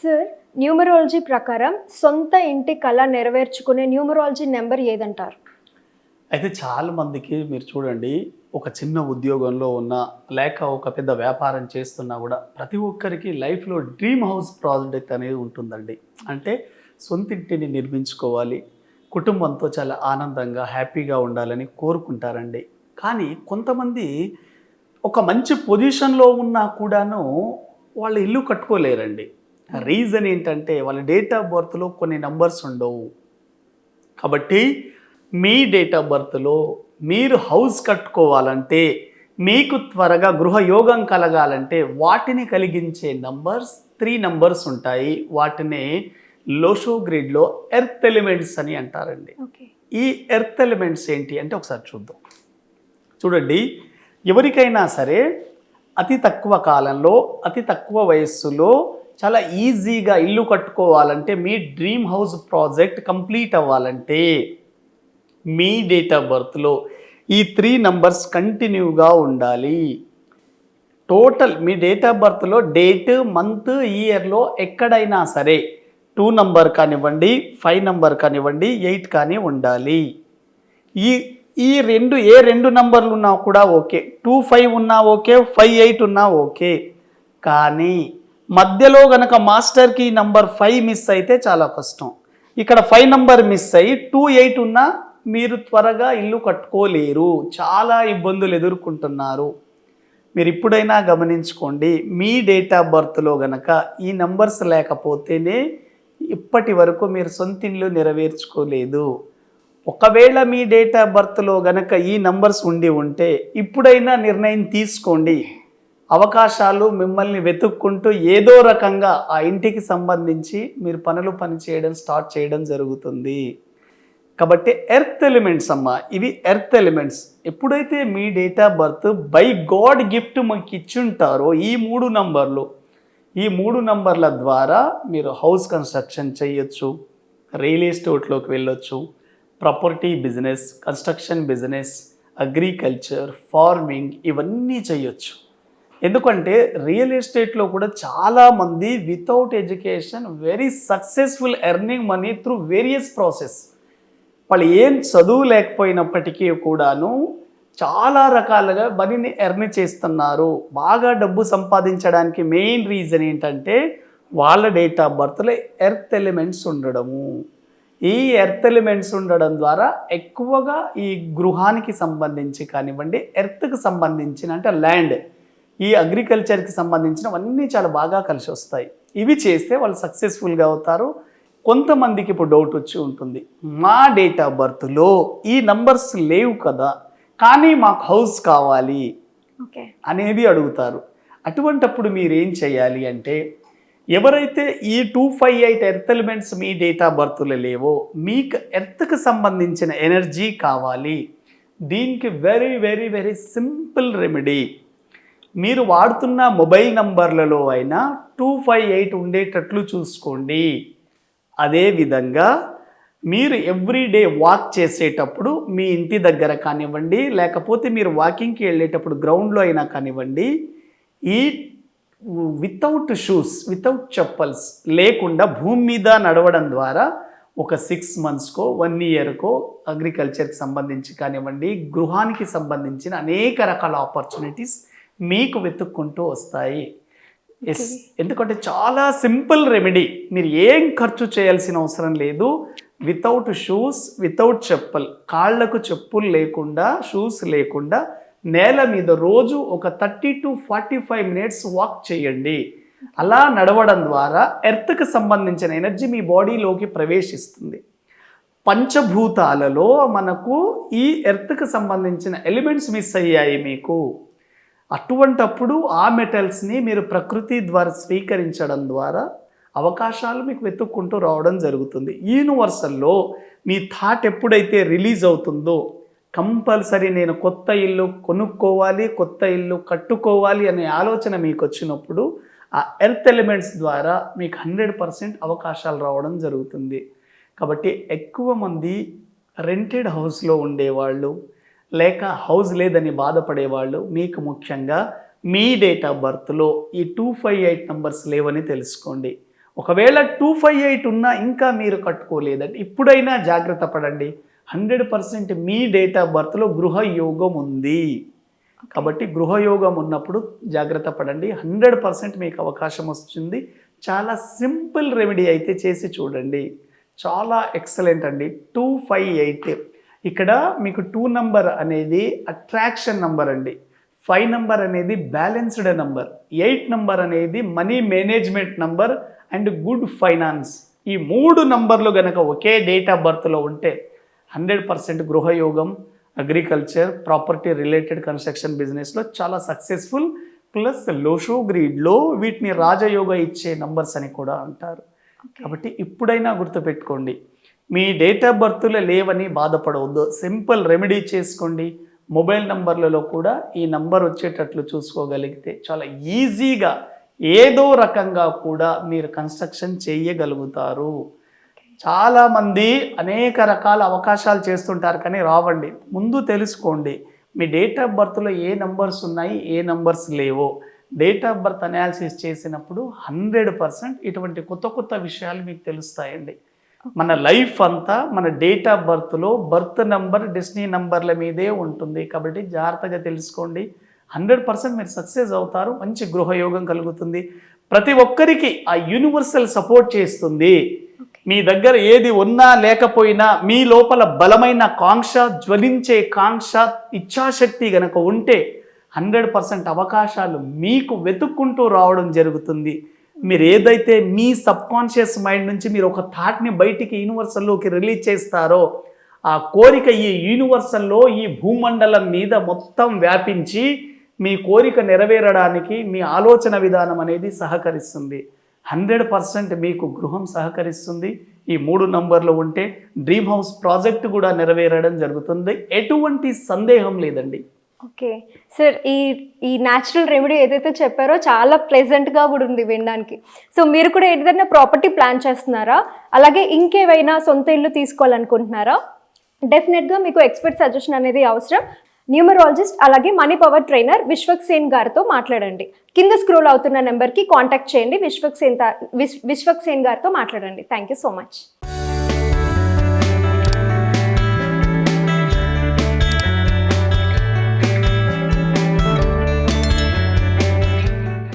Sir numerology ప్రకారం సొంత ఇంటి కళ నెరవేర్చుకునే న్యూమరాలజీ నెంబర్ ఏదంటారు? అయితే చాలా మందికి మీరు చూడండి ఒక చిన్న ఉద్యోగంలో ఉన్న లేక ఒక పెద్ద వ్యాపారం చేస్తున్నా కూడా ప్రతి ఒక్కరికి లైఫ్లో డ్రీమ్ హౌస్ ప్రాజెక్ట్ అనేది ఉంటుందండి. అంటే సొంతింటిని నిర్మించుకోవాలి కుటుంబంతో చాలా ఆనందంగా హ్యాపీగా ఉండాలని కోరుకుంటారండి. కానీ కొంతమంది ఒక మంచి పొజిషన్లో ఉన్నా కూడాను వాళ్ళు ఇల్లు కట్టుకోలేరండి. రీజన్ ఏంటంటే వాళ్ళ డేట్ ఆఫ్ బర్త్లో కొన్ని నంబర్స్ ఉండవు. కాబట్టి మీ డేట్ ఆఫ్ బర్త్లో మీరు హౌస్ కట్టుకోవాలంటే మీకు త్వరగా గృహయోగం కలగాలంటే వాటిని కలిగించే నంబర్స్ త్రీ నంబర్స్ ఉంటాయి. వాటిని లోషో గ్రిడ్లో ఎర్త్ ఎలిమెంట్స్ అని అంటారండి. ఓకే. ఈ ఎర్త్ ఎలిమెంట్స్ ఏంటి అంటే ఒకసారి చూద్దాం. చూడండి ఎవరికైనా సరే అతి తక్కువ కాలంలో అతి తక్కువ వయస్సులో చాలా ఈజీగా ఇల్లు కట్టుకోవాలంటే మీ డ్రీమ్ హౌస్ ప్రాజెక్ట్ కంప్లీట్ అవ్వాలంటే మీ డేట్ ఆఫ్ బర్త్లో ఈ త్రీ నంబర్స్ కంటిన్యూగా ఉండాలి. టోటల్ మీ డేట్ ఆఫ్ బర్త్లో డేట్ మంత్ ఇయర్లో ఎక్కడైనా సరే టూ నంబర్ కానివ్వండి ఫైవ్ నంబర్ కానివ్వండి ఎయిట్ కానీ ఉండాలి. ఈ ఈ రెండు ఏ రెండు నంబర్లు ఉన్నా కూడా ఓకే. టూ ఫైవ్ ఉన్నా ఓకే ఫైవ్ ఎయిట్ ఉన్నా ఓకే. కానీ మధ్యలో గనక మాస్టర్కి నంబర్ ఫైవ్ మిస్ అయితే చాలా కష్టం. ఇక్కడ ఫైవ్ నంబర్ మిస్ అయ్యి టూ ఎయిట్ ఉన్నా మీరు త్వరగా ఇల్లు కట్టుకోలేరు. చాలా ఇబ్బందులు ఎదుర్కొంటున్నారు. మీరు ఇప్పుడైనా గమనించుకోండి మీ డేట్ ఆఫ్ బర్త్లో గనక ఈ నంబర్స్ లేకపోతేనే ఇప్పటి వరకు మీరు సొంత ఇల్లు నెరవేర్చుకోలేదు. ఒకవేళ మీ డేట్ ఆఫ్ బర్త్లో గనక ఈ నంబర్స్ ఉండి ఉంటే ఇప్పుడైనా నిర్ణయం తీసుకోండి. అవకాశాలు మిమ్మల్ని వెతుక్కుంటూ ఏదో రకంగా ఆ ఇంటికి సంబంధించి మీరు పనులు పని చేయడం స్టార్ట్ చేయడం జరుగుతుంది. కాబట్టి ఎర్త్ ఎలిమెంట్స్ అమ్మ ఇవి ఎర్త్ ఎలిమెంట్స్. ఎప్పుడైతే మీ date of birth by god gift మాకు ఇచ్చుంటారో ఈ మూడు నంబర్లు ఈ మూడు నంబర్ల ద్వారా మీరు హౌస్ కన్స్ట్రక్షన్ చేయొచ్చు రియల్ ఎస్టేట్లోకి వెళ్ళొచ్చు property business construction business agriculture farming ఇవన్నీ చేయొచ్చు. ఎందుకంటే రియల్ ఎస్టేట్లో కూడా చాలామంది without education very successful earning money through various process వాళ్ళు ఏం చదువు లేకపోయినప్పటికీ కూడాను చాలా రకాలుగా మనీని ఎర్న్ చేస్తున్నారు. బాగా డబ్బు సంపాదించడానికి మెయిన్ రీజన్ ఏంటంటే వాళ్ళ డేట్ ఆఫ్ బర్త్లో ఎర్త్ ఎలిమెంట్స్ ఉండడము. ఈ ఎర్త్ ఎలిమెంట్స్ ఉండడం ద్వారా ఎక్కువగా ఈ గృహానికి సంబంధించి కానివ్వండి ఎర్త్కి సంబంధించిన అంటే ల్యాండ్ ఈ అగ్రికల్చర్కి సంబంధించినవన్నీ చాలా బాగా కలిసి వస్తాయి. ఇవి చేస్తే వాళ్ళు సక్సెస్ఫుల్గా అవుతారు. కొంతమందికి ఇప్పుడు డౌట్ వచ్చి ఉంటుంది. మా డేట్ ఆఫ్ బర్త్లో ఈ నంబర్స్ లేవు కదా కానీ మాకు హౌస్ కావాలి ఓకే. అనేది అడుగుతారు. అటువంటప్పుడు మీరు ఏం చేయాలి అంటే ఎవరైతే ఈ two five eight earth elements me date of బర్త్లో లేవో మీకు ఎర్త్కి సంబంధించిన ఎనర్జీ కావాలి. దీనికి very very very simple remedy. మీరు వాడుతున్న మొబైల్ నంబర్లలో అయినా టూ ఫైవ్ ఎయిట్ ఉండేటట్లు చూసుకోండి. అదేవిధంగా మీరు ఎవ్రీ డే వాక్ చేసేటప్పుడు మీ ఇంటి దగ్గర కానివ్వండి లేకపోతే మీరు వాకింగ్కి వెళ్ళేటప్పుడు గ్రౌండ్లో అయినా కానివ్వండి ఈ వితౌట్ షూస్ వితౌట్ చెప్పల్స్ లేకుండా భూమి మీద నడవడం ద్వారా ఒక సిక్స్ మంత్స్కో వన్ ఇయర్కో అగ్రికల్చర్కి సంబంధించి కానివ్వండి గృహానికి సంబంధించిన అనేక రకాల ఆపర్చునిటీస్ మీకు వెతుక్కుంటూ వస్తాయి. ఎస్ ఎందుకంటే చాలా సింపుల్ రెమెడీ. మీరు ఏం ఖర్చు చేయాల్సిన అవసరం లేదు. వితౌట్ షూస్ వితౌట్ చెప్పుల్. కాళ్ళకు చెప్పులు లేకుండా షూస్ లేకుండా నేల మీద రోజు ఒక thirty to forty five minutes walk చేయండి. అలా నడవడం ద్వారా ఎర్త్కి సంబంధించిన ఎనర్జీ మీ బాడీలోకి ప్రవేశిస్తుంది. పంచభూతాలలో మనకు ఈ ఎర్త్కి సంబంధించిన ఎలిమెంట్స్ మిస్ అయ్యాయి మీకు. అటువంటప్పుడు ఆ మెటల్స్ని మీరు ప్రకృతి ద్వారా స్వీకరించడం ద్వారా అవకాశాలు మీకు వెతుక్కుంటూ రావడం జరుగుతుంది. యూనివర్సల్లో మీ థాట్ ఎప్పుడైతే రిలీజ్ అవుతుందో కంపల్సరీ నేను కొత్త ఇల్లు కొనుక్కోవాలి కొత్త ఇల్లు కట్టుకోవాలి అనే ఆలోచన మీకు వచ్చినప్పుడు ఆ ఎర్త్ ఎలిమెంట్స్ ద్వారా మీకు హండ్రెడ్ పర్సెంట్ అవకాశాలు రావడం జరుగుతుంది. కాబట్టి ఎక్కువ మంది రెంటెడ్ హౌస్లో ఉండేవాళ్ళు లేక హౌస్ లేదని బాధపడేవాళ్ళు మీకు ముఖ్యంగా మీ డేట్ ఆఫ్ బర్త్లో ఈ టూ ఫైవ్ ఎయిట్ నంబర్స్ లేవని తెలుసుకోండి. ఒకవేళ టూ ఫైవ్ ఎయిట్ ఉన్నా ఇంకా మీరు కట్టుకోలేదండి. ఇప్పుడైనా జాగ్రత్త పడండి. హండ్రెడ్ పర్సెంట్ మీ డేట్ ఆఫ్ బర్త్లో గృహ యోగం ఉంది. కాబట్టి గృహయోగం ఉన్నప్పుడు జాగ్రత్త పడండి. హండ్రెడ్ పర్సెంట్ మీకు అవకాశం వస్తుంది. చాలా సింపుల్ రెమెడీ అయితే చేసి చూడండి. చాలా ఎక్సలెంట్ అండి. టూ ఫైవ్ ఎయిట్ ఇక్కడ మీకు టూ నంబర్ అనేది అట్రాక్షన్ నంబర్ అండి. ఫైవ్ నంబర్ అనేది బ్యాలెన్స్డ్ నంబర్ ఎయిట్ నంబర్ అనేది money management number and good finance ఈ మూడు నంబర్లు గనక ఒకే డేట్ ఆఫ్ బర్త్లో ఉంటే హండ్రెడ్ పర్సెంట్ గృహయోగం అగ్రికల్చర్ ప్రాపర్టీ రిలేటెడ్ కన్స్ట్రక్షన్ బిజినెస్లో చాలా సక్సెస్ఫుల్ ప్లస్ లోషో గ్రీడ్లో వీటిని రాజయోగ ఇచ్చే నంబర్స్ అని కూడా అంటారు. కాబట్టి ఇప్పుడైనా గుర్తుపెట్టుకోండి. మీ డేట్ ఆఫ్ బర్త్లో లేవని బాధపడవద్దు. సింపుల్ రెమెడీ చేసుకోండి. మొబైల్ నంబర్లలో కూడా ఈ నంబర్ వచ్చేటట్లు చూసుకోగలిగితే చాలా ఈజీగా ఏదో రకంగా కూడా మీరు కన్స్ట్రక్షన్ చేయగలుగుతారు. చాలామంది అనేక రకాల అవకాశాలు చేస్తుంటారు కానీ రావండి. ముందు తెలుసుకోండి. మీ డేట్ ఆఫ్ బర్త్లో ఏ నంబర్స్ ఉన్నాయి ఏ నంబర్స్ లేవో. డేట్ ఆఫ్ బర్త్ అనాలిసిస్ చేసినప్పుడు హండ్రెడ్ పర్సెంట్ ఇటువంటి కొత్త కొత్త విషయాలు మీకు తెలుస్తాయండి. మన లైఫ్ అంతా మన డేట్ ఆఫ్ బర్త్లో బర్త్ నంబర్ డెస్టినీ నంబర్ల మీదే ఉంటుంది. కాబట్టి జాగ్రత్తగా తెలుసుకోండి. హండ్రెడ్ పర్సెంట్ మీరు సక్సెస్ అవుతారు. మంచి గృహయోగం కలుగుతుంది. ప్రతి ఒక్కరికి ఆ యూనివర్సల్ సపోర్ట్ చేస్తుంది. మీ దగ్గర ఏది ఉన్నా లేకపోయినా మీ లోపల బలమైన కాంక్ష జ్వలించే కాంక్ష ఇచ్ఛాశక్తి గనక ఉంటే హండ్రెడ్ పర్సెంట్ అవకాశాలు మీకు వెతుక్కుంటూ రావడం జరుగుతుంది. మీరు ఏదైతే మీ సబ్కాన్షియస్ మైండ్ నుంచి మీరు ఒక థాట్ని బయటికి యూనివర్సల్లోకి రిలీజ్ చేస్తారో ఆ కోరిక ఈ యూనివర్సల్లో ఈ భూమండలం మీద మొత్తం వ్యాపించి మీ కోరిక నెరవేరడానికి మీ ఆలోచన విధానం అనేది సహకరిస్తుంది. హండ్రెడ్ పర్సెంట్ మీకు గృహం సహకరిస్తుంది. ఈ మూడు నంబర్లు ఉంటే డ్రీమ్ హౌస్ ప్రాజెక్ట్ కూడా నెరవేరడం జరుగుతుంది. ఎటువంటి సందేహం లేదండి. ఓకే. సార్ ఈ ఈ న్యాచురల్ రెమెడీ ఏదైతే చెప్పారో చాలా ప్లెజెంట్గా కూడా ఉంది వినడానికి. సో మీరు కూడా ఏదైనా ప్రాపర్టీ ప్లాన్ చేస్తున్నారా? అలాగే ఇంకేవైనా సొంత ఇల్లు తీసుకోవాలనుకుంటున్నారా? డెఫినెట్గా మీకు ఎక్స్పర్ట్ సజెషన్ అనేది అవసరం. న్యూమరాలజిస్ట్ అలాగే money power trainer Vishwak Sen గారితో మాట్లాడండి. కింద స్క్రోల్ అవుతున్న నెంబర్కి కాంటాక్ట్ చేయండి. విశ్వక్ సేన్ విశ్వక్ సేన్ గారితో మాట్లాడండి. Thank you so much